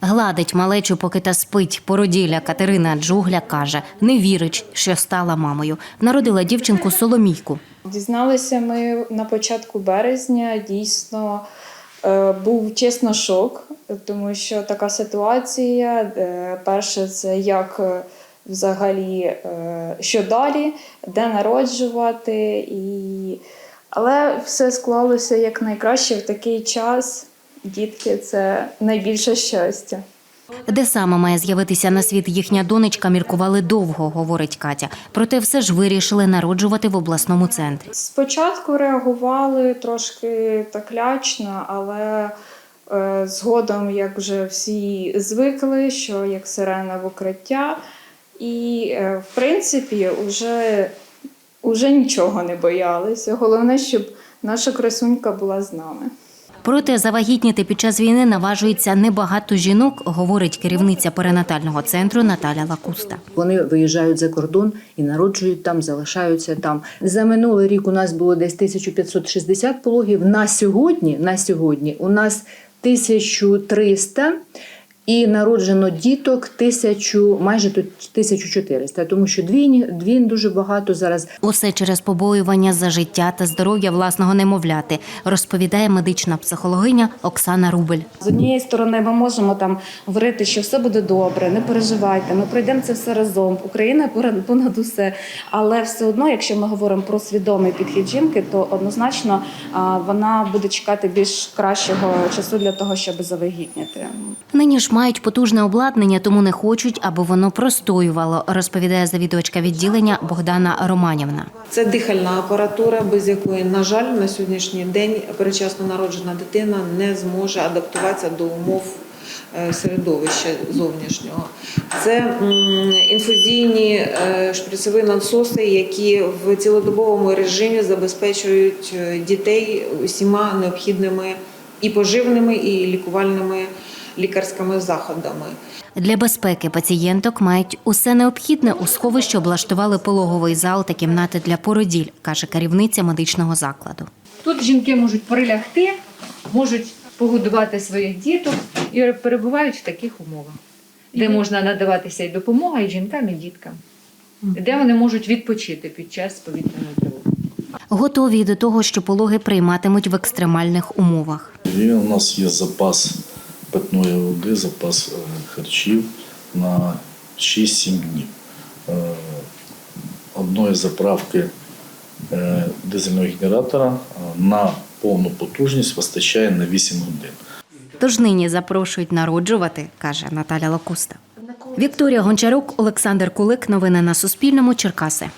Гладить малечу, поки та спить. Породілля Катерина Джугля каже, не вірить, що стала мамою. Народила дівчинку Соломійку. Дізналися ми на початку березня. Дійсно е, був чесно шок, тому що така ситуація. е, Перше, це як е, взагалі, що далі, де народжувати. І... Але все склалося як найкраще в такий час. Дітки це найбільше щастя. Де саме має з'явитися на світ їхня донечка, міркували довго, говорить Катя. Проте все ж вирішили народжувати в обласному центрі. Спочатку реагували трошки так лячно, але е, згодом, як вже всі звикли, що як сирена в укриття, і е, в принципі вже, вже нічого не боялися. Головне, щоб наша красунька була з нами. Проте завагітніти під час війни наважується небагато жінок, говорить керівниця перинатального центру Наталя Лакуста. Вони виїжджають за кордон і народжують там, залишаються там. За минулий рік у нас було десь 1560 пологів. На сьогодні, на сьогодні у нас 1300 і народжено діток тисячу, майже тут 1400, тому що двійні, двін дуже багато зараз. Усе через побоювання за життя та здоров'я власного немовляти, розповідає медична психологиня Оксана Рубель. З однієї сторони, ми можемо там говорити, що все буде добре, не переживайте, ми пройдемо це все разом. Україна понад- понад усе. Але все одно, якщо ми говоримо про свідомий підхід жінки, то однозначно вона буде чекати більш кращого часу для того, щоб завагітніти. Нині ж мають потужне обладнання, тому не хочуть, аби воно простоювало, розповідає завідувачка відділення Богдана Романівна. Це дихальна апаратура, без якої, на жаль, на сьогоднішній день передчасно народжена дитина не зможе адаптуватися до умов е, середовища зовнішнього. Це інфузійні е, шприцеві насоси, які в цілодобовому режимі забезпечують е, дітей усіма необхідними і поживними, і лікувальними лікарськими заходами. Для безпеки пацієнток мають усе необхідне у сховищі облаштували пологовий зал та кімнати для породіль, каже керівниця медичного закладу. Тут жінки можуть прилягти, можуть погодувати своїх діток і перебувають в таких умовах, де можна надаватися і допомога і жінкам, і діткам, де вони можуть відпочити під час повітряної тривоги. Готові до того, що пологи прийматимуть в екстремальних умовах. І у нас є запас питної води, запас е, харчів на 6-7 днів. Е, Одної заправки е, дизельного генератора на повну потужність вистачає на 8 годин. Тож нині запрошують народжувати, каже Наталя Лакуста. Вікторія Гончарук, Олександр Кулик. Новини на Суспільному. Черкаси.